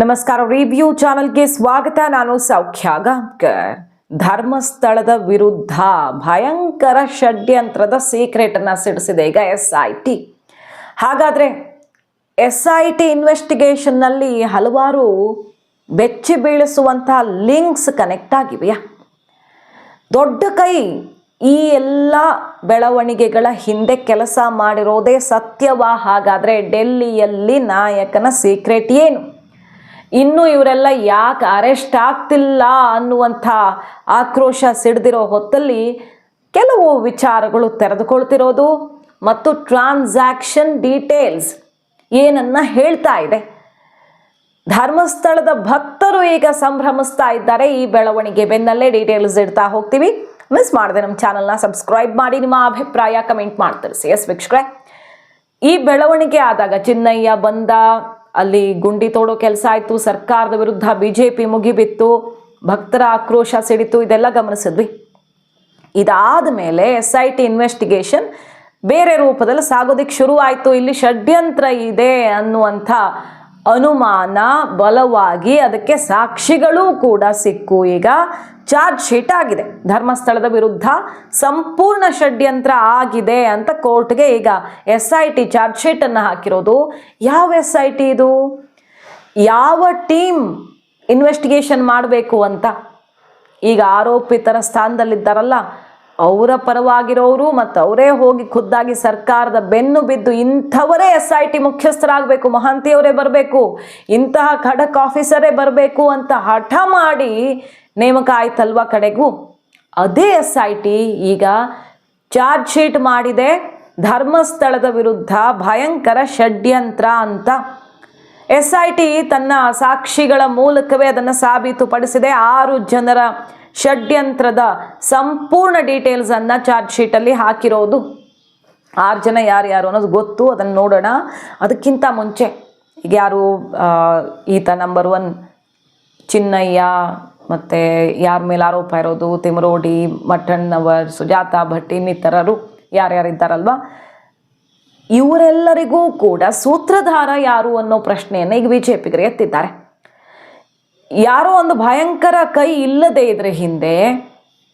ನಮಸ್ಕಾರ. ರಿವ್ಯೂ ಚಾನಲ್ಗೆ ಸ್ವಾಗತ. ನಾನು ಸೌಖ್ಯ ಗಾಂಕರ್ ಧರ್ಮಸ್ಥಳದ ವಿರುದ್ಧ ಭಯಂಕರ ಷಡ್ಯಂತ್ರದ ಸೀಕ್ರೆಟ್ ಅನ್ನ ಸಿಡಿಸಿದೆ ಈಗ ಎಸ್ ಐ ಟಿ ಹಾಗಾದ್ರೆ ಎಸ್ ಐ ಟಿ ಇನ್ವೆಸ್ಟಿಗೇಷನ್ನಲ್ಲಿ ಹಲವಾರು ಬೆಚ್ಚಿ ಬೀಳಿಸುವಂತಹ ಲಿಂಕ್ಸ್ ಕನೆಕ್ಟ್ ಆಗಿವೆಯಾ? ದೊಡ್ಡ ಕೈ ಈ ಎಲ್ಲ ಬೆಳವಣಿಗೆಗಳ ಹಿಂದೆ ಕೆಲಸ ಮಾಡಿರೋದೇ ಸತ್ಯವಾ? ಹಾಗಾದರೆ ಡೆಲ್ಲಿಯಲ್ಲಿ ನಾಯಕನ ಸೀಕ್ರೆಟ್ ಏನು? ಇನ್ನು ಇವರೆಲ್ಲ ಯಾಕೆ ಅರೆಸ್ಟ್ ಆಗ್ತಿಲ್ಲ ಅನ್ನುವಂಥ ಆಕ್ರೋಶ ಸಿಡ್ದಿರೋ ಹೊತ್ತಲ್ಲಿ ಕೆಲವು ವಿಚಾರಗಳು ತೆರೆದುಕೊಳ್ತಿರೋದು ಮತ್ತು ಟ್ರಾನ್ಸಾಕ್ಷನ್ ಡೀಟೇಲ್ಸ್ ಏನನ್ನ ಹೇಳ್ತಾ ಇದೆ. ಧರ್ಮಸ್ಥಳದ ಭಕ್ತರು ಈಗ ಸಂಭ್ರಮಿಸ್ತಾ ಇದ್ದಾರೆ. ಈ ಬೆಳವಣಿಗೆ ಬೆನ್ನಲ್ಲೇ ಡೀಟೇಲ್ಸ್ ಇಡ್ತಾ ಹೋಗ್ತೀವಿ. ಮಿಸ್ ಮಾಡದೆ ನಮ್ಮ ಚಾನಲ್ನ ಸಬ್ಸ್ಕ್ರೈಬ್ ಮಾಡಿ, ನಿಮ್ಮ ಅಭಿಪ್ರಾಯ ಕಮೆಂಟ್ ಮಾಡಿ ತಿಳಿಸಿ ಎಸ್ ವೀಕ್ಷಕರೇ. ಈ ಬೆಳವಣಿಗೆ ಆದಾಗ ಚಿನ್ನಯ್ಯ ಬಂದ ಅಲ್ಲಿ ಗುಂಡಿ ತೋಡೋ ಕೆಲಸ ಆಯಿತು, ಸರ್ಕಾರದ ವಿರುದ್ಧ ಬಿ ಜೆ ಪಿ ಮುಗಿಬಿತ್ತು, ಭಕ್ತರ ಆಕ್ರೋಶ ಸಿಡಿತು, ಇದೆಲ್ಲ ಗಮನಿಸಿದ್ವಿ. ಇದಾದ ಮೇಲೆ ಎಸ್ ಐ ಟಿ ಇನ್ವೆಸ್ಟಿಗೇಷನ್ ಬೇರೆ ರೂಪದಲ್ಲಿ ಸಾಗೋದಿಕ್ಕೆ ಶುರು ಆಯಿತು ಇಲ್ಲಿ ಷಡ್ಯಂತ್ರ ಇದೆ ಅನ್ನುವಂಥ ಅನುಮಾನ ಬಲವಾಗಿ ಅದಕ್ಕೆ ಸಾಕ್ಷಿಗಳೂ ಕೂಡ ಸಿಕ್ಕು. ಈಗ ಚಾರ್ಜ್ ಶೀಟ್ ಆಗಿದೆ. ಧರ್ಮಸ್ಥಳದ ವಿರುದ್ಧ ಸಂಪೂರ್ಣ ಷಡ್ಯಂತ್ರ ಆಗಿದೆ ಅಂತ ಕೋರ್ಟ್ಗೆ ಈಗ ಎಸ್ ಐ ಟಿ ಚಾರ್ಜ್ ಶೀಟನ್ನು ಹಾಕಿರೋದು. ಯಾವ ಎಸ್ ಐ ಟಿ ಇದು? ಯಾವ ಟೀಮ್ ಇನ್ವೆಸ್ಟಿಗೇಷನ್ ಮಾಡಬೇಕು ಅಂತ? ಈಗ ಆರೋಪಿತರ ಸ್ಥಾನದಲ್ಲಿದ್ದಾರಲ್ಲ ಅವರ ಪರವಾಗಿರೋರು ಮತ್ತು ಅವರೇ ಹೋಗಿ ಖುದ್ದಾಗಿ ಸರ್ಕಾರದ ಬೆನ್ನು ಬಿದ್ದು ಇಂಥವರೇ ಎಸ್ ಐ ಟಿ ಮುಖ್ಯಸ್ಥರಾಗಬೇಕು, ಮಹಾಂತಿಯವರೇ ಬರಬೇಕು, ಇಂತಹ ಖಡಕ್ ಆಫೀಸರೇ ಬರಬೇಕು ಅಂತ ಹಠ ಮಾಡಿ ನೇಮಕ ಆಯ್ತಲ್ವ ಕಡೆಗೂ? ಅದೇ ಎಸ್ ಐ ಟಿ ಈಗ ಚಾರ್ಜ್ ಶೀಟ್ ಮಾಡಿದೆ, ಧರ್ಮಸ್ಥಳದ ವಿರುದ್ಧ ಭಯಂಕರ ಷಡ್ಯಂತ್ರ ಅಂತ. ಎಸ್ ಐ ಟಿ ತನ್ನ ಸಾಕ್ಷಿಗಳ ಮೂಲಕವೇ ಅದನ್ನು ಸಾಬೀತುಪಡಿಸಿದೆ. ಆರು ಜನರ ಷಡ್ಯಂತ್ರದ ಸಂಪೂರ್ಣ ಡೀಟೇಲ್ಸನ್ನು ಚಾರ್ಜ್ ಶೀಟಲ್ಲಿ ಹಾಕಿರೋದು. ಆರು ಜನ ಯಾರ್ಯಾರು ಅನ್ನೋದು ಗೊತ್ತು, ಅದನ್ನು ನೋಡೋಣ. ಅದಕ್ಕಿಂತ ಮುಂಚೆ, ಈಗ ಯಾರು ಈತ ನಂಬರ್ ಒನ್ ಚಿನ್ನಯ್ಯ, ಮತ್ತು ಯಾರ ಮೇಲೆ ಆರೋಪ ಇರೋದು, ತಿಮರೋಡಿ ಮಠಣ್ಣವರ್ ಸುಜಾತಾ ಭಟ್, ಇನ್ನಿತರರು ಯಾರ್ಯಾರಿದ್ದಾರಲ್ವ? ಇವರೆಲ್ಲರಿಗೂ ಕೂಡ ಸೂತ್ರಧಾರ ಯಾರು ಅನ್ನೋ ಪ್ರಶ್ನೆಯನ್ನು ಈಗ ಬಿ ಜೆ ಪಿಗರು ಎತ್ತಿದ್ದಾರೆ. ಯಾರೋ ಒಂದು ಭಯಂಕರ ಕೈ ಇಲ್ಲದೆ ಇದ್ರೆ ಹಿಂದೆ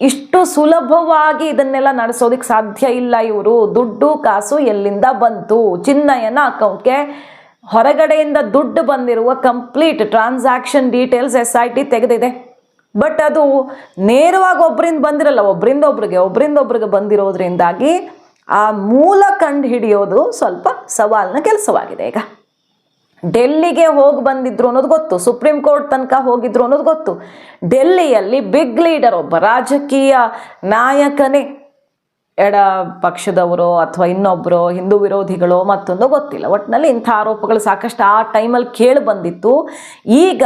ಇಷ್ಟು ಸುಲಭವಾಗಿ ಇದನ್ನೆಲ್ಲ ನಡೆಸೋದಕ್ಕೆ ಸಾಧ್ಯ ಇಲ್ಲ ಇವರು. ದುಡ್ಡು, ಕಾಸು ಎಲ್ಲಿಂದ ಬಂತು? ಚಿನ್ನಯ್ಯನ ಅಕೌಂಟ್ಗೆ ಹೊರಗಡೆಯಿಂದ ದುಡ್ಡು ಬಂದಿರುವ complete transaction details S I T ತೆಗೆದಿದೆ. But ಅದು ನೇರವಾಗಿ ಒಬ್ಬರಿಂದ ಬಂದಿರಲ್ಲ ಒಬ್ಬರಿಂದ ಒಬ್ರಿಗೆ ಒಬ್ಬರಿಂದ ಒಬ್ರಿಗೆ ಬಂದಿರೋದ್ರಿಂದಾಗಿ ಆ ಮೂಲ ಕಂಡು ಹಿಡಿಯೋದು ಸ್ವಲ್ಪ ಸವಾಲಿನ ಕೆಲಸವಾಗಿದೆ ಈಗ. ಡೆಲ್ಲಿಗೆ ಹೋಗಿ ಬಂದಿದ್ರು ಅನ್ನೋದು ಗೊತ್ತು, ಸುಪ್ರೀಂ ಕೋರ್ಟ್ ತನಕ ಹೋಗಿದ್ರು ಅನ್ನೋದು ಗೊತ್ತು. ಡೆಲ್ಲಿಯಲ್ಲಿ ಬಿಗ್ ಲೀಡರ್ ಒಬ್ಬ ರಾಜಕೀಯ ನಾಯಕನೇ ಎಡ ಪಕ್ಷದವರೋ ಅಥವಾ ಇನ್ನೊಬ್ಬರೋ ಹಿಂದೂ ವಿರೋಧಿಗಳೋ ಮತ್ತೊಂದು ಗೊತ್ತಿಲ್ಲ. ಒಟ್ಟಿನಲ್ಲಿ ಇಂಥ ಆರೋಪಗಳು ಸಾಕಷ್ಟು ಆ ಟೈಮಲ್ಲಿ ಕೇಳಿ ಬಂದಿತ್ತು. ಈಗ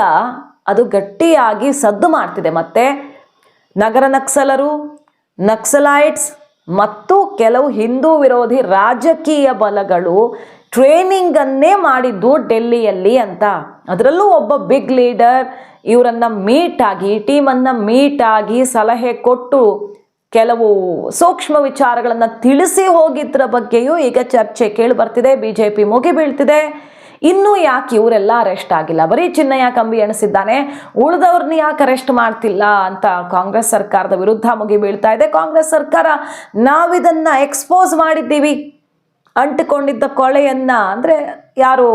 ಅದು ಗಟ್ಟಿಯಾಗಿ ಸದ್ದು ಮಾಡ್ತಿದೆ. ಮತ್ತೆ ನಗರ ನಕ್ಸಲರು, ನಕ್ಸಲೈಟ್ಸ್ ಮತ್ತು ಕೆಲವು ಹಿಂದೂ ವಿರೋಧಿ ರಾಜಕೀಯ ಬಲಗಳು ಟ್ರೈನಿಂಗನ್ನೇ ಮಾಡಿದ್ದು ಡೆಲ್ಲಿಯಲ್ಲಿ ಅಂತ. ಅದರಲ್ಲೂ ಒಬ್ಬ ಬಿಗ್ ಲೀಡರ್ ಇವರನ್ನ ಮೀಟ್ ಆಗಿ, ಟೀಮನ್ನು ಆಗಿ ಸಲಹೆ ಕೊಟ್ಟು ಕೆಲವು ಸೂಕ್ಷ್ಮ ವಿಚಾರಗಳನ್ನು ತಿಳಿಸಿ ಹೋಗಿದ್ರ ಬಗ್ಗೆಯೂ ಈಗ ಚರ್ಚೆ ಕೇಳಿ ಬರ್ತಿದೆ. ಬಿ ಜೆ ಪಿ ಮುಗಿ ಬೀಳ್ತಿದೆ. ಇನ್ನೂ ಯಾಕೆ ಇವರೆಲ್ಲ ಅರೆಸ್ಟ್ ಆಗಿಲ್ಲ? ಬರೀ ಚಿನ್ನಯ್ಯ ಕಂಬಿ ಎಣಿಸಿದ್ದಾನೆ. ಉಳಿದವ್ರನ್ನ ಯಾಕೆ ಅರೆಸ್ಟ್ ಮಾಡ್ತಿಲ್ಲ ಅಂತ ಕಾಂಗ್ರೆಸ್ ಸರ್ಕಾರದ ವಿರುದ್ಧ ಮುಗಿ ಬೀಳ್ತಾ ಇದೆ. ಕಾಂಗ್ರೆಸ್ ಸರ್ಕಾರ ನಾವಿದನ್ನ ಎಕ್ಸ್ಪೋಸ್ ಮಾಡಿದ್ದೀವಿ. ಅಂಟಿಕೊಂಡಿದ್ದ ಕೊಳೆಯನ್ನ, ಅಂದ್ರೆ ಯಾರು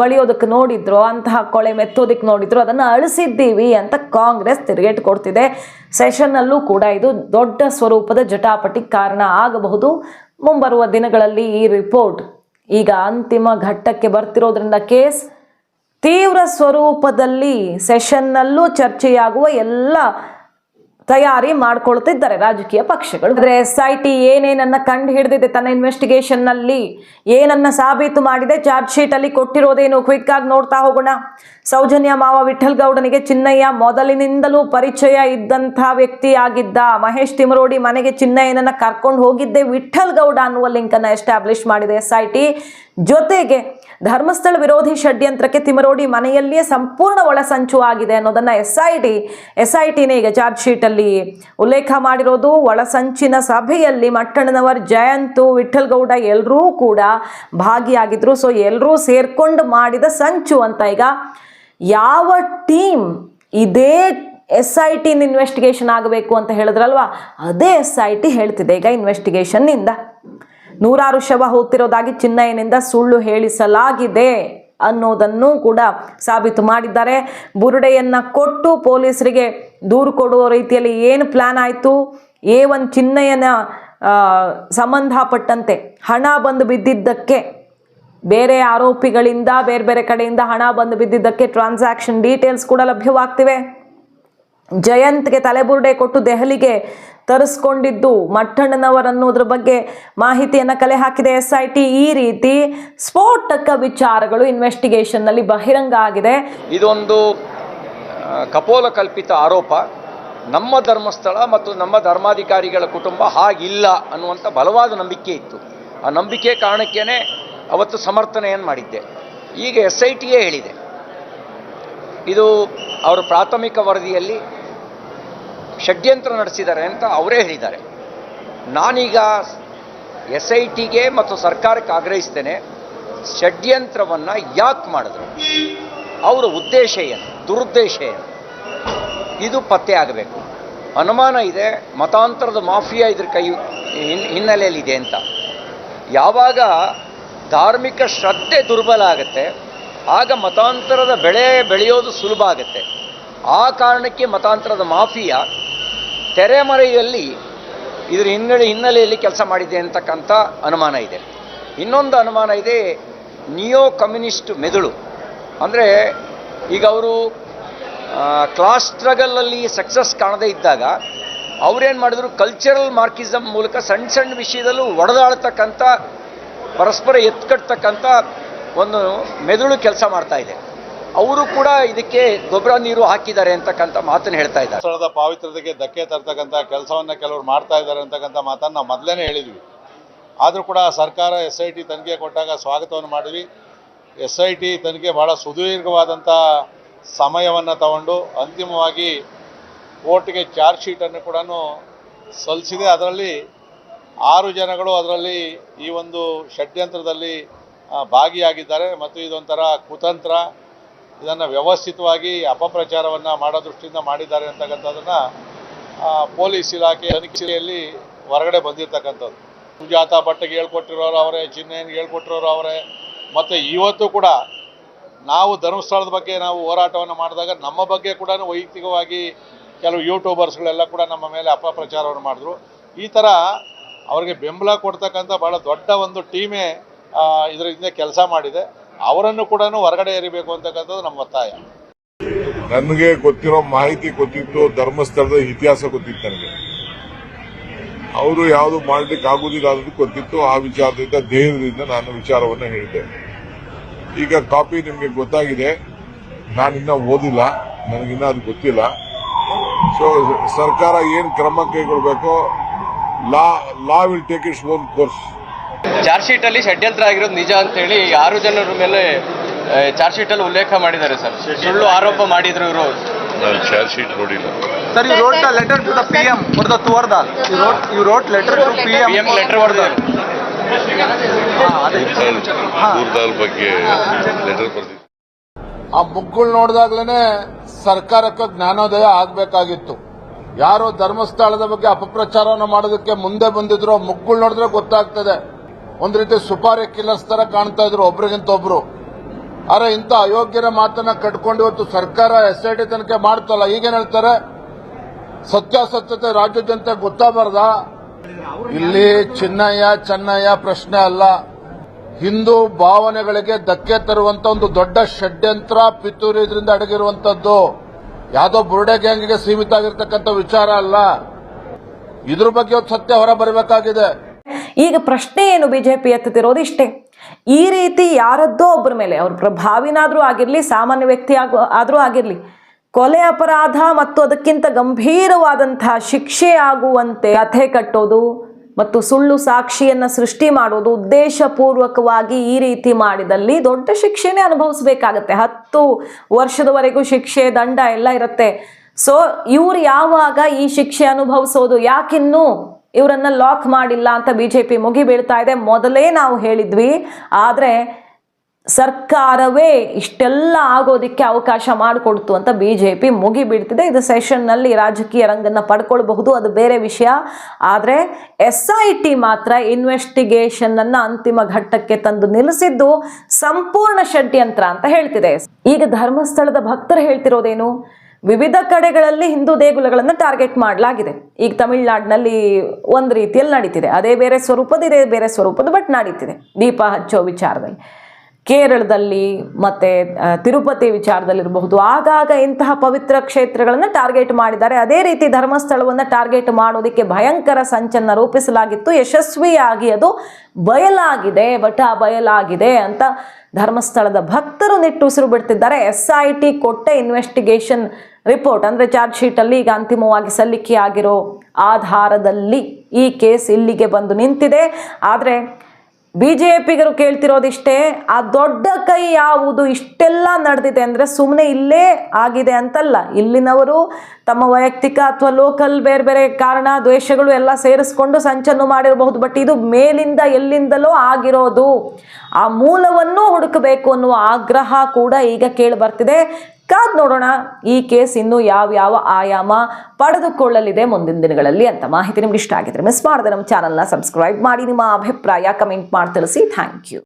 ಬಳಿಯೋದಕ್ಕೆ ನೋಡಿದ್ರು, ಅಂತಹ ಕೊಳೆ ಮೆತ್ತೋದಕ್ಕೆ ನೋಡಿದ್ರು, ಅದನ್ನು ಅಳಿಸಿದ್ದೀವಿ ಅಂತ ಕಾಂಗ್ರೆಸ್ ತಿರುಗೇಟು ಕೊಡ್ತಿದೆ. ಸೆಷನ್ನಲ್ಲೂ ಕೂಡ ಇದು ದೊಡ್ಡ ಸ್ವರೂಪದ ಜಟಾಪಟಿ ಕಾರಣ ಆಗಬಹುದು. ಮುಂಬರುವ ದಿನಗಳಲ್ಲಿ ಈ ರಿಪೋರ್ಟ್ ಈಗ ಅಂತಿಮ ಘಟ್ಟಕ್ಕೆ ಬರ್ತಿರೋದ್ರಿಂದ ಕೇಸ್ ತೀವ್ರ ಸ್ವರೂಪದಲ್ಲಿ ಸೆಷನ್ನಲ್ಲೂ ಚರ್ಚೆಯಾಗುವ ಎಲ್ಲ ತಯಾರಿ ಮಾಡ್ಕೊಳ್ತಿದ್ದಾರೆ ರಾಜಕೀಯ ಪಕ್ಷಗಳು. ಅಂದ್ರೆ ಎಸ್ ಐ ಟಿ ಏನೇನನ್ನ ಕಂಡು ಹಿಡಿದಿದೆ ತನ್ನ ಇನ್ವೆಸ್ಟಿಗೇಷನ್ನಲ್ಲಿ? ಏನನ್ನ ಸಾಬೀತು ಮಾಡಿದೆ? ಚಾರ್ಜ್ ಶೀಟ್ ಅಲ್ಲಿ ಕೊಟ್ಟಿರೋದೇನು? ಕ್ವಿಕ್ ಆಗಿ ನೋಡ್ತಾ ಹೋಗೋಣ. ಸೌಜನ್ಯ ಮಾವ ವಿಠಲ್ ಗೌಡನಿಗೆ ಚಿನ್ನಯ್ಯ ಮೊದಲಿನಿಂದಲೂ ಪರಿಚಯ ಇದ್ದಂಥ ವ್ಯಕ್ತಿ ಆಗಿದ್ದ ಮಹೇಶ್ ತಿಮರೋಡಿ ಮನೆಗೆ ಚಿನ್ನಯ್ಯನನ್ನ ಕರ್ಕೊಂಡು ಹೋಗಿದ್ದೆ. ವಿಠಲ್ ಗೌಡ ಅನ್ನುವ ಲಿಂಕನ್ನು ಎಸ್ಟಾಬ್ಲಿಷ್ ಮಾಡಿದೆ ಎಸ್ ಜೊತೆಗೆ ಧರ್ಮಸ್ಥಳ ವಿರೋಧಿ ಷಡ್ಯಂತ್ರಕ್ಕೆ ತಿಮರೋಡಿ ಮನೆಯಲ್ಲಿಯೇ ಸಂಪೂರ್ಣ ಒಳಸಂಚು ಆಗಿದೆ ಅನ್ನೋದನ್ನ S I T S I ಟಿನೇ ಈಗ ಚಾರ್ಜ್ ಶೀಟಲ್ಲಿ ಉಲ್ಲೇಖ ಮಾಡಿರೋದು. ಒಳಸಂಚಿನ ಸಭೆಯಲ್ಲಿ ಮಟ್ಟಣ್ಣನವರ್ ಜಯಂತು ವಿಠಲ್ ಎಲ್ಲರೂ ಕೂಡ ಭಾಗಿಯಾಗಿದ್ರು. ಸೊ ಎಲ್ಲರೂ ಸೇರ್ಕೊಂಡು ಮಾಡಿದ ಸಂಚು ಅಂತ ಈಗ ಯಾವ ಟೀಮ್ ಇದೇ ಎಸ್ ಐ ಟಿನ ಇನ್ವೆಸ್ಟಿಗೇಷನ್ ಆಗಬೇಕು ಅಂತ ಹೇಳಿದ್ರಲ್ವಾ? ಅದೇ ಎಸ್ ಐ ಟಿ ಹೇಳ್ತಿದೆ. ಈಗ ಇನ್ವೆಸ್ಟಿಗೇಷನ್ನಿಂದ ನೂರಾರು ಶವ ಹೋಗ್ತಿರೋದಾಗಿ ಚಿನ್ನಯ್ಯನಿಂದ ಸುಳ್ಳು ಹೇಳಿಸಲಾಗಿದೆ ಅನ್ನೋದನ್ನು ಕೂಡ ಸಾಬೀತು ಮಾಡಿದ್ದಾರೆ. ಬುರುಡೆಯನ್ನು ಕೊಟ್ಟು ಪೊಲೀಸರಿಗೆ ದೂರು ಕೊಡುವ ರೀತಿಯಲ್ಲಿ ಏನು ಪ್ಲ್ಯಾನ್ ಆಯಿತು? ಏ ಒಂದು ಚಿನ್ನಯ್ಯನ ಸಂಬಂಧಪಟ್ಟಂತೆ ಹಣ ಬಂದು ಬಿದ್ದಿದ್ದಕ್ಕೆ ಬೇರೆ ಆರೋಪಿಗಳಿಂದ, ಬೇರೆ ಬೇರೆ ಕಡೆಯಿಂದ ಹಣ ಬಂದು ಬಿದ್ದಿದ್ದಕ್ಕೆ ಟ್ರಾನ್ಸಾಕ್ಷನ್ ಡೀಟೇಲ್ಸ್ ಕೂಡ ಲಭ್ಯವಾಗ್ತಿವೆ. ಜಯಂತ್ಗೆ ತಲೆಬುರುಡೆ ಕೊಟ್ಟು ದೆಹಲಿಗೆ ತರಿಸ್ಕೊಂಡಿದ್ದು ಮಟ್ಟಣ್ಣನವರನ್ನೋದ್ರ ಬಗ್ಗೆ ಮಾಹಿತಿಯನ್ನು ಕಲೆ ಹಾಕಿದೆ ಎಸ್ ಐ ಟಿ ಈ ರೀತಿ ಸ್ಫೋಟಕ ವಿಚಾರಗಳು ಇನ್ವೆಸ್ಟಿಗೇಷನ್ನಲ್ಲಿ ಬಹಿರಂಗ ಆಗಿದೆ. ಇದೊಂದು ಕಪೋಲ ಕಲ್ಪಿತ ಆರೋಪ. ನಮ್ಮ ಧರ್ಮಸ್ಥಳ ಮತ್ತು ನಮ್ಮ ಧರ್ಮಾಧಿಕಾರಿಗಳ ಕುಟುಂಬ ಹಾಗಿಲ್ಲ ಅನ್ನುವಂಥ ಬಲವಾದ ನಂಬಿಕೆ ಇತ್ತು. ಆ ನಂಬಿಕೆ ಕಾರಣಕ್ಕೇನೆ ಅವತ್ತು ಸಮರ್ಥನೆಯನ್ನು ಮಾಡಿದ್ದೆ? ಈಗ ಎಸ್ ಐ ಟಿಯೇ ಹೇಳಿದೆ. ಇದು ಅವರು ಪ್ರಾಥಮಿಕ ವರದಿಯಲ್ಲಿ ಷಡ್ಯಂತ್ರ ನಡೆಸಿದ್ದಾರೆ ಅಂತ ಅವರೇ ಹೇಳಿದ್ದಾರೆ. ನಾನೀಗ ಎಸ್ ಐ ಟಿಗೆ ಮತ್ತು ಸರ್ಕಾರಕ್ಕೆ ಆಗ್ರಹಿಸ್ತೇನೆ, ಷಡ್ಯಂತ್ರವನ್ನು ಯಾಕೆ ಮಾಡಿದ್ರು? ಅವರ ಉದ್ದೇಶ ಏನು? ದುರುದ್ದೇಶ ಏನು? ಇದು ಪತ್ತೆ ಆಗಬೇಕು. ಅನುಮಾನ ಇದೆ, ಮತಾಂತರದ ಮಾಫಿಯಾ ಇದ್ರ ಕೈ ಹಿನ್- ಹಿನ್ನೆಲೆಯಲ್ಲಿದೆ ಅಂತ. ಯಾವಾಗ ಧಾರ್ಮಿಕ ಶ್ರದ್ಧೆ ದುರ್ಬಲ ಆಗುತ್ತೆ. ಆಗ ಮತಾಂತರದ ಬೆಳೆ ಬೆಳೆಯೋದು ಸುಲಭ ಆಗುತ್ತೆ. ಆ ಕಾರಣಕ್ಕೆ ಮತಾಂತರದ ಮಾಫಿಯಾ ತೆರೆಮರೆಯಲ್ಲಿ ಇದರ ಹಿನ್ನೆಲೆ ಹಿನ್ನೆಲೆಯಲ್ಲಿ ಕೆಲಸ ಮಾಡಿದೆ ಅಂತಕ್ಕಂಥ ಅನುಮಾನ ಇದೆ. ಇನ್ನೊಂದು ಅನುಮಾನ ಇದೆ, ನಿಯೋ ಕಮ್ಯುನಿಸ್ಟ್ ಮೆದುಳು. ಅಂದರೆ ಈಗ ಅವರು ಕ್ಲಾಸ್ ಸ್ಟ್ರಗಲಲ್ಲಿ ಸಕ್ಸಸ್ ಕಾಣದೇ ಇದ್ದಾಗ ಅವರೇನು ಮಾಡಿದ್ರು ಕಲ್ಚರಲ್ ಮಾರ್ಕಿಸಮ್ ಮೂಲಕ ಸಣ್ಣ ಸಣ್ಣ ವಿಷಯದಲ್ಲೂ ಒಡೆದಾಡ್ತಕ್ಕಂಥ ಪರಸ್ಪರ ಎತ್ಕಟ್ತಕ್ಕಂಥ ಒಂದು ಮೆದುಳು ಕೆಲಸ ಮಾಡ್ತಾ ಇದೆ. ಅವರು ಕೂಡ ಇದಕ್ಕೆ ಗೊಬ್ಬರ ನೀರು ಹಾಕಿದ್ದಾರೆ ಅಂತಕ್ಕಂಥ ಮಾತನ್ನು ಹೇಳ್ತಾ ಇದ್ದಾರೆ. ಸ್ಥಳದ ಪಾವಿತ್ರತೆಗೆ ಧಕ್ಕೆ ತರ್ತಕ್ಕಂಥ ಕೆಲಸವನ್ನು ಕೆಲವರು ಮಾಡ್ತಾ ಇದ್ದಾರೆ ಅಂತಕ್ಕಂಥ ಮಾತನ್ನು ನಾವು ಮೊದಲೇ ಹೇಳಿದ್ವಿ. ಆದರೂ ಕೂಡ ಸರ್ಕಾರ ಎಸ್ ಐ ಟಿ ತನಿಖೆ ಕೊಟ್ಟಾಗ ಸ್ವಾಗತವನ್ನು ಮಾಡಿದ್ವಿ. ಎಸ್ ಐ ಟಿ ತನಿಖೆ ಬಹಳ ಸುದೀರ್ಘವಾದಂಥ ಸಮಯವನ್ನು ತಗೊಂಡು ಅಂತಿಮವಾಗಿ ಕೋರ್ಟ್ಗೆ ಚಾರ್ಜ್ ಶೀಟನ್ನು ಕೂಡ ಸಲ್ಲಿಸಿದೆ. ಅದರಲ್ಲಿ ಆರು ಜನಗಳು ಅದರಲ್ಲಿ ಈ ಒಂದು ಷಡ್ಯಂತ್ರದಲ್ಲಿ ಭಾಗಿಯಾಗಿದ್ದಾರೆ. ಮತ್ತು ಇದೊಂಥರ ಕುತಂತ್ರ, ಇದನ್ನು ವ್ಯವಸ್ಥಿತವಾಗಿ ಅಪಪ್ರಚಾರವನ್ನು ಮಾಡೋ ದೃಷ್ಟಿಯಿಂದ ಮಾಡಿದ್ದಾರೆ ಅಂತಕ್ಕಂಥದ್ದನ್ನು ಪೊಲೀಸ್ ಇಲಾಖೆ ತನಿಖೆಯಲ್ಲಿ ಹೊರಗಡೆ ಬಂದಿರತಕ್ಕಂಥದ್ದು. ಸುಜಾತ ಭಟ್ಗೆ ಹೇಳ್ಕೊಟ್ಟಿರೋರು ಅವರೇ ಚಿನ್ನಯ್ಯನಿಗೆ ಹೇಳ್ಕೊಟ್ಟಿರೋರು ಅವರೇ. ಮತ್ತು ಇವತ್ತು ಕೂಡ ನಾವು ಧರ್ಮಸ್ಥಳದ ಬಗ್ಗೆ ನಾವು ಹೋರಾಟವನ್ನು ಮಾಡಿದಾಗ ನಮ್ಮ ಬಗ್ಗೆ ಕೂಡ ವೈಯಕ್ತಿಕವಾಗಿ ಕೆಲವು ಯೂಟ್ಯೂಬರ್ಸ್ಗಳೆಲ್ಲ ಕೂಡ ನಮ್ಮ ಮೇಲೆ ಅಪಪ್ರಚಾರವನ್ನು ಮಾಡಿದ್ರು. ಈ ಥರ ಅವರಿಗೆ ಬೆಂಬಲ ಕೊಡ್ತಕ್ಕಂಥ ಭಾಳ ದೊಡ್ಡ ಒಂದು ಟೀಮೇ ಇದರ ಕೆಲಸ ಮಾಡಿದೆ. ಅವರನ್ನು ಕೂಡ ಹೊರಗಡೆ ಎರಿಬೇಕು ಅಂತಕ್ಕಂಥದ್ದು ನಮ್ಮ ಒತ್ತಾಯ. ನನಗೆ ಗೊತ್ತಿರೋ ಮಾಹಿತಿ ಗೊತ್ತಿತ್ತು, ಧರ್ಮಸ್ಥಳದ ಇತಿಹಾಸ ಗೊತ್ತಿತ್ತು ನನಗೆ. ಅವರು ಯಾವುದು ಮಾಡ್ಲಿಕ್ಕೆ ಆಗುದಿಲ್ಲ ಅನ್ನೋದು ಗೊತ್ತಿತ್ತು, ಆ ವಿಚಾರದಿಂದ ಧೈರ್ಯದಿಂದ ನಾನು ವಿಚಾರವನ್ನು ಹೇಳಿದೆ ಈಗ ಕಾಪಿ ನಿಮಗೆ ಗೊತ್ತಾಗಿದೆ, ನಾನಿನ್ನ ಓದಿಲ್ಲ, ನನಗಿನ್ನ ಅದು ಗೊತ್ತಿಲ್ಲ. ಸೊ ಸರ್ಕಾರ ಏನು ಕ್ರಮ ಕೈಗೊಳ್ಬೇಕೋ law law will take its own course. Charge sheet ಅಲ್ಲಿ ಷಡ್ಯಂತ್ರ ಆಗಿರೋದು ನಿಜ ಅಂತ ಹೇಳಿ ಆರು ಜನರ ಮೇಲೆ ಚಾರ್ಜ್ ಶೀಟ್ ಅಲ್ಲಿ ಉಲ್ಲೇಖ ಮಾಡಿದ್ದಾರೆ ಸರ್. ಸುಳ್ಳು ಆರೋಪ ಮಾಡಿದ್ರು ಇವರು. ನಾನು ಚಾರ್ಜ್ ಶೀಟ್ ನೋಡಿಲ್ಲ. Sir you wrote letter to the PM for the Tuardal. You wrote you wrote letter PM PM P M letter ಬರೆದಿದ್ದಾರೆ ದೂರದಾಲ್ ಬಗ್ಗೆ ಲೆಟರ್ ಬರ್ದಿದ್ದೆ ಆ ಬುಕ್ಗಳು ನೋಡಿದಾಗ್ಲೇನೆ ಸರ್ಕಾರಕ್ಕೆ ಜ್ಞಾನೋದಯ ಆಗ್ಬೇಕಾಗಿತ್ತು. ಯಾರು ಧರ್ಮಸ್ಥಳದ ಬಗ್ಗೆ ಅಪಪ್ರಚಾರವನ್ನು ಮಾಡೋದಕ್ಕೆ ಮುಂದೆ ಬಂದಿದ್ರು ಮುಗ್ಗಳು ನೋಡಿದ್ರೆ ಗೊತ್ತಾಗ್ತದೆ. ಒಂದ್ ರೀತಿ ಸುಪಾರಿ ಕಿಲ್ಲರ್ಸ್ ಕಾಣ್ತಾ ಇದ್ರು ಒಬ್ರಿಗಿಂತ ಒಬ್ರು. ಆದ್ರೆ ಇಂಥ ಅಯೋಗ್ಯರ ಮಾತನ್ನ ಕಟ್ಕೊಂಡು ಇವತ್ತು ಸರ್ಕಾರ ಎಸ್ ಐ ಟಿ ತನಿಖೆ ಮಾಡ್ತಲ್ಲ, ಈಗೇನ್ ಹೇಳ್ತಾರೆ? ಸತ್ಯಾಸತ್ಯತೆ ರಾಜ್ಯ ಜನತೆ ಗೊತ್ತಾಗಬಾರ್ದ? ಇಲ್ಲಿ ಚಿನ್ನಯ್ಯ, ಚೆನ್ನಯ್ಯ ಪ್ರಶ್ನೆ ಅಲ್ಲ. ಹಿಂದೂ ಭಾವನೆಗಳಿಗೆ ಧಕ್ಕೆ ತರುವಂತ ಒಂದು ದೊಡ್ಡ ಷಡ್ಯಂತ್ರ ಪಿತೂರಿ ಇದರಿಂದ ಅಡಗಿರುವಂತದ್ದು. ಯಾವ್ದೋ ಬುರುಡೆ ಗ್ಯಾಂಗ್ಗೆ ಸೀಮಿತ ಆಗಿರ್ತಕ್ಕಂಥ ವಿಚಾರ ಅಲ್ಲ. ಇದ್ರ ಬಗ್ಗೆ ಒಂದು ಸತ್ಯ ಹೊರ ಬರಬೇಕಾಗಿದೆ. ಈಗ ಪ್ರಶ್ನೆ ಏನು ಬಿಜೆಪಿ ಎತ್ತುತ್ತಿರೋದು ಇಷ್ಟೇ. ಈ ರೀತಿ ಯಾರದ್ದೋ ಒಬ್ಬರ ಮೇಲೆ, ಅವ್ರ ಪ್ರಭಾವಿನಾದ್ರೂ ಆಗಿರ್ಲಿ, ಸಾಮಾನ್ಯ ವ್ಯಕ್ತಿ ಆಗೋ ಆದ್ರೂ ಆಗಿರ್ಲಿ, ಕೊಲೆ ಅಪರಾಧ ಮತ್ತು ಅದಕ್ಕಿಂತ ಗಂಭೀರವಾದಂತಹ ಶಿಕ್ಷೆ ಆಗುವಂತೆ ಕಥೆ ಕಟ್ಟೋದು ಮತ್ತು ಸುಳ್ಳು ಸಾಕ್ಷಿಯನ್ನ ಸೃಷ್ಟಿ ಮಾಡೋದು ಉದ್ದೇಶಪೂರ್ವಕವಾಗಿ ಈ ರೀತಿ ಮಾಡಿದಲ್ಲಿ ದೊಡ್ಡ ಶಿಕ್ಷೆನೇ ಅನುಭವಿಸಬೇಕಾಗತ್ತೆ. ಹತ್ತು ವರ್ಷದವರೆಗೂ ಶಿಕ್ಷೆ ದಂಡ ಎಲ್ಲ ಇರುತ್ತೆ. ಸೊ ಇವ್ರು ಯಾವಾಗ ಈ ಶಿಕ್ಷೆ ಅನುಭವಿಸೋದು? ಯಾಕಿನ್ನೂ ಇವರನ್ನ ಲಾಕ್ ಮಾಡಿಲ್ಲ ಅಂತ ಬಿಜೆಪಿ ಮುಗಿ ಬೀಳ್ತಾ ಇದೆ? ಮೊದಲೇ ನಾವು ಹೇಳಿದ್ವಿ. ಆದರೆ ಸರ್ಕಾರವೇ ಇಷ್ಟೆಲ್ಲ ಆಗೋದಕ್ಕೆ ಅವಕಾಶ ಮಾಡಿಕೊಡ್ತು ಅಂತ ಬಿ ಜೆ ಪಿ ಮುಗಿಬಿಡ್ತಿದೆ. ಇದು ಸೆಷನ್ನಲ್ಲಿ ರಾಜಕೀಯ ರಂಗನ್ನು ಪಡ್ಕೊಳ್ಬಹುದು, ಅದು ಬೇರೆ ವಿಷಯ. ಆದರೆ ಎಸ್ ಐ ಟಿ ಮಾತ್ರ ಇನ್ವೆಸ್ಟಿಗೇಷನನ್ನು ಅಂತಿಮ ಘಟ್ಟಕ್ಕೆ ತಂದು ನಿಲ್ಲಿಸಿದ್ದು ಸಂಪೂರ್ಣ ಷಡ್ಯಂತ್ರ ಅಂತ ಹೇಳ್ತಿದೆ. ಈಗ ಧರ್ಮಸ್ಥಳದ ಭಕ್ತರು ಹೇಳ್ತಿರೋದೇನು? ವಿವಿಧ ಕಡೆಗಳಲ್ಲಿ ಹಿಂದೂ ದೇಗುಲಗಳನ್ನು ಟಾರ್ಗೆಟ್ ಮಾಡಲಾಗಿದೆ. ಈಗ ತಮಿಳುನಾಡಿನಲ್ಲಿ ಒಂದು ರೀತಿಯಲ್ಲಿ ನಡೀತಿದೆ. ಅದೇ ಬೇರೆ ಸ್ವರೂಪದ ಇದೇ ಬೇರೆ ಸ್ವರೂಪದ ಬಟ್ ನಡೀತಿದೆ. ದೀಪ ಹಚ್ಚೋ ವಿಚಾರದಲ್ಲಿ. ಕೇರಳದಲ್ಲಿ ಮತ್ತು ತಿರುಪತಿ ವಿಚಾರದಲ್ಲಿರಬಹುದು. ಆಗಾಗ ಇಂತಹ ಪವಿತ್ರ ಕ್ಷೇತ್ರಗಳನ್ನು ಟಾರ್ಗೆಟ್ ಮಾಡಿದ್ದಾರೆ. ಅದೇ ರೀತಿ ಧರ್ಮಸ್ಥಳವನ್ನು ಟಾರ್ಗೆಟ್ ಮಾಡೋದಕ್ಕೆ ಭಯಂಕರ ಸಂಚನ್ನು ರೂಪಿಸಲಾಗಿತ್ತು. ಯಶಸ್ವಿಯಾಗಿ ಅದು ಬಯಲಾಗಿದೆ ಬಟ ಬಯಲಾಗಿದೆ ಅಂತ ಧರ್ಮಸ್ಥಳದ ಭಕ್ತರು ನಿಟ್ಟುಸಿರು ಬಿಡ್ತಿದ್ದಾರೆ. ಎಸ್ ಐ ಟಿ ಕೊಟ್ಟೆ ಇನ್ವೆಸ್ಟಿಗೇಷನ್ ರಿಪೋರ್ಟ್ ಅಂದರೆ ಚಾರ್ಜ್ ಶೀಟಲ್ಲಿ ಈಗ ಅಂತಿಮವಾಗಿ ಸಲ್ಲಿಕೆಯಾಗಿರೋ ಆಧಾರದಲ್ಲಿ ಈ ಕೇಸ್ ಇಲ್ಲಿಗೆ ಬಂದು ನಿಂತಿದೆ. ಆದರೆ ಬಿ ಜೆ ಪಿಗರು ಕೇಳ್ತಿರೋದಿಷ್ಟೇ, ಆ ದೊಡ್ಡ ಕೈ ಯಾವುದು ಇಷ್ಟೆಲ್ಲ ನಡೆದಿದೆ ಅಂದರೆ ಸುಮ್ಮನೆ ಇಲ್ಲೇ ಆಗಿದೆ ಅಂತಲ್ಲ. ಇಲ್ಲಿನವರು ತಮ್ಮ ವೈಯಕ್ತಿಕ ಅಥವಾ ಲೋಕಲ್ ಬೇರೆ ಬೇರೆ ಕಾರಣ ದ್ವೇಷಗಳು ಎಲ್ಲ ಸೇರಿಸ್ಕೊಂಡು ಸಂಚನ್ನು ಮಾಡಿರಬಹುದು ಬಟ್ ಇದು ಮೇಲಿಂದ ಎಲ್ಲಿಂದಲೋ ಆಗಿರೋದು. ಆ ಮೂಲವನ್ನು ಹುಡುಕಬೇಕು ಅನ್ನುವ ಆಗ್ರಹ ಕೂಡ ಈಗ ಕೇಳಿ ಬರ್ತಿದೆ. ಕಾದ್ ನೋಡೋಣ ಈ ಕೇಸ್ ಇನ್ನು ಯಾವ ಯಾವ ಆಯಾಮ ಪಡೆದುಕೊಳ್ಳಲಿದೆ ಮುಂದಿನ ದಿನಗಳಲ್ಲಿ ಅಂತ ಮಾಹಿತಿ ನಿಮ್ಗೆ ಇಷ್ಟ ಆಗಿದ್ರೆ ಮಿಸ್ ಮಾಡದೆ ನಮ್ಮ ಚಾನಲ್ನ ಸಬ್ಸ್ಕ್ರೈಬ್ ಮಾಡಿ. ನಿಮ್ಮ ಅಭಿಪ್ರಾಯ ಕಮೆಂಟ್ ಮಾಡಿ ತಿಳಿಸಿ. Thank you